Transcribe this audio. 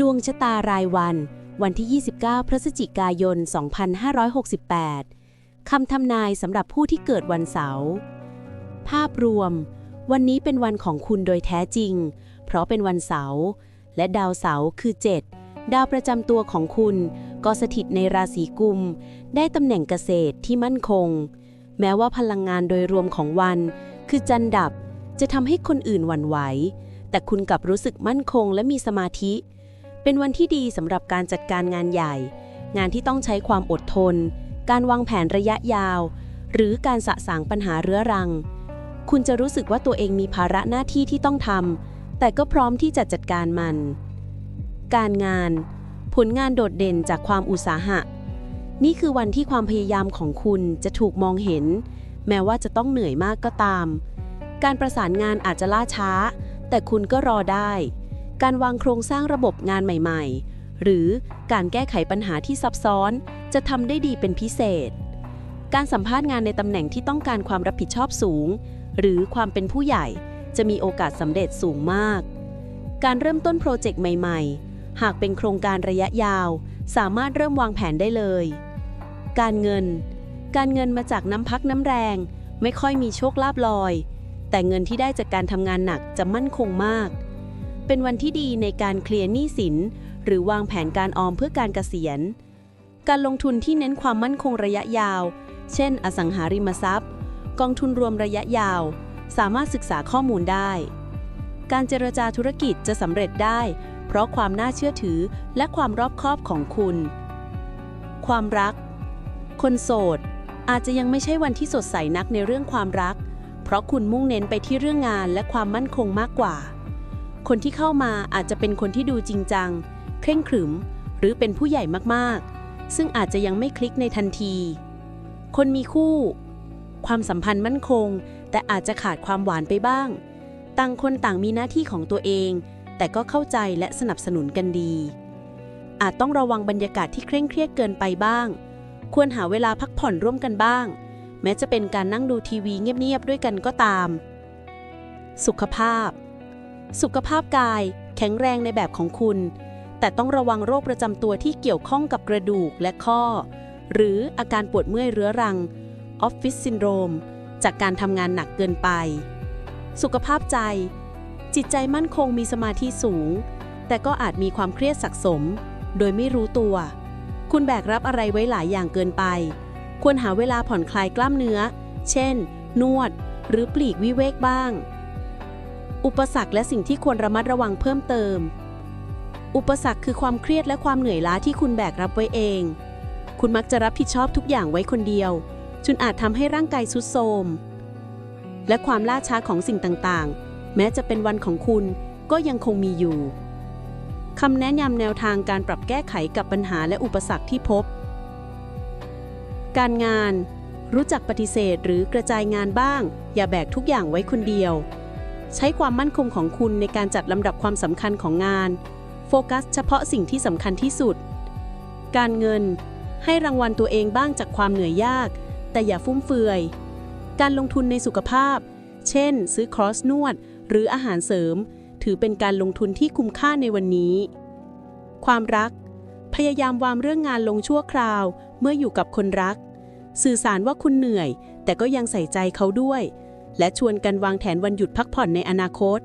ดวงชะตารายวัน วันที่ 29 พฤศจิกายน 2568 คำทำนายสำหรับผู้ที่เกิดวันเสาร์ ภาพรวม วันนี้เป็นวันของคุณโดยแท้จริง เพราะเป็นวันเสาร์ และดาวเสาร์คือ 7 ดาวประจำตัวของคุณก็สถิตในราศีกุม ได้ตำแหน่งเกษตรที่มั่นคง แม้ว่าพลังงานโดยรวมของวัน คือจันดับ จะทำให้คนอื่นหวั่นไหว แต่คุณกลับรู้สึกมั่นคงและมีสมาธิ เป็นวันที่ดีสำหรับการจัดการงานใหญ่ งานที่ต้องใช้ความอดทน การวางแผนระยะยาว หรือการสะสางปัญหาเรื้อรัง คุณจะรู้สึกว่าตัวเองมีภาระหน้าที่ที่ต้องทำแต่ก็พร้อมที่จะจัดการมัน การงาน ผลงานโดดเด่นจากความอุตสาหะ นี่คือวันที่ความพยายามของคุณจะถูกมองเห็น แม้ว่าจะต้องเหนื่อยมากก็ตาม การประสานงานอาจจะล่าช้า แต่คุณก็รอได้ การวางโครงสร้างระบบงานใหม่ๆ หรือการแก้ไขปัญหาที่ซับซ้อน จะทำได้ดีเป็นพิเศษ การสัมภาษณ์งานในตำแหน่งที่ต้องการความรับผิดชอบสูง หรือความเป็นผู้ใหญ่จะมีโอกาสสำเร็จสูงมาก การเริ่มต้นโปรเจกต์ใหม่ๆ หากเป็นโครงการระยะยาว สามารถเริ่มวางแผนได้เลย การเงิน การเงินมาจากน้ำพักน้ำแรง ไม่ค่อยมีโชคลาภลอย แต่เงินที่ได้จากการทำงานหนักจะมั่นคงมาก เป็นวันที่ดีในการเคลียร์หนี้สิน หรือวางแผนการออมเพื่อการเกษียณ การลงทุนที่เน้นความมั่นคงระยะยาว เช่น อสังหาริมทรัพย์ กองทุนรวมระยะยาว สามารถศึกษาข้อมูลได้ การเจรจาธุรกิจจะสำเร็จได้ เพราะความน่าเชื่อถือและความรอบคอบของคุณ ความรัก คนโสด อาจจะยังไม่ใช่วันที่สดใสนักในเรื่องความรัก เพราะคุณมุ่งเน้นไปที่เรื่องงานและความมั่นคงมากกว่า คนที่เข้ามาอาจจะเป็นคนที่ดูจริงจัง เคร่งขรึม หรือเป็นผู้ใหญ่มากๆ ซึ่งอาจจะยังไม่คลิกในทันที คนมีคู่ ความสัมพันธ์มั่นคง แต่อาจจะขาดความหวานไปบ้าง ต่างคนต่างมีหน้าที่ของตัวเอง แต่ก็เข้าใจและสนับสนุนกันดี อาจต้องระวังบรรยากาศที่เคร่งเครียดเกินไปบ้าง ควรหาเวลาพักผ่อนร่วมกันบ้าง แม้จะเป็นการนั่งดูทีวีเงียบๆด้วยกันก็ตาม สุขภาพ สุขภาพกาย แข็งแรงในแบบของคุณ แต่ต้องระวังโรคประจำตัวที่เกี่ยวข้องกับกระดูกและข้อ หรืออาการปวดเมื่อยเรื้อรังออฟฟิศซินโดรมจากการทำงานหนักเกินไป สุขภาพใจ จิตใจมั่นคงมีสมาธิสูง แต่ก็อาจมีความเครียดสะสม โดยไม่รู้ตัว คุณแบกรับอะไรไว้หลายอย่างเกินไป ควรหาเวลาผ่อนคลายกล้ามเนื้อ เช่น นวด หรือปลีกวิเวกบ้าง อุปสรรคและสิ่งที่ควรระมัดระวังเพิ่มเติม อุปสรรคคือความเครียดและความเหนื่อยล้าที่คุณแบกรับไว้เอง คุณมักจะรับผิดชอบทุกอย่างไว้คนเดียว จนอาจทำให้ร่างกายทรุดโทรม และความล่าช้าของสิ่งต่างๆ แม้จะเป็นวันของคุณก็ยังคงมีอยู่คำแนะนำแนวทางการปรับแก้ไขกับปัญหาและอุปสรรคที่พบ การงาน รู้จักปฏิเสธหรือกระจายงานบ้าง อย่าแบกทุกอย่างไว้คนเดียว ใช้ความมั่นคงของคุณในการจัดลำดับความสำคัญของงาน โฟกัสเฉพาะสิ่งที่สำคัญที่สุด การเงิน ให้รางวัลตัวเองบ้างจากความเหนื่อยยาก แต่อย่าฟุ่มเฟือย การลงทุนในสุขภาพ เช่น ซื้อคอร์สนวด หรืออาหารเสริม ถือเป็นการลงทุนที่คุ้มค่าในวันนี้ ความรัก พยายามวางเรื่องงานลงชั่วคราว เมื่ออยู่กับคนรัก สื่อสารว่าคุณเหนื่อย แต่ก็ยังใส่ใจเขาด้วย และชวนกันวางแผนวันหยุดพักผ่อนในอนาคต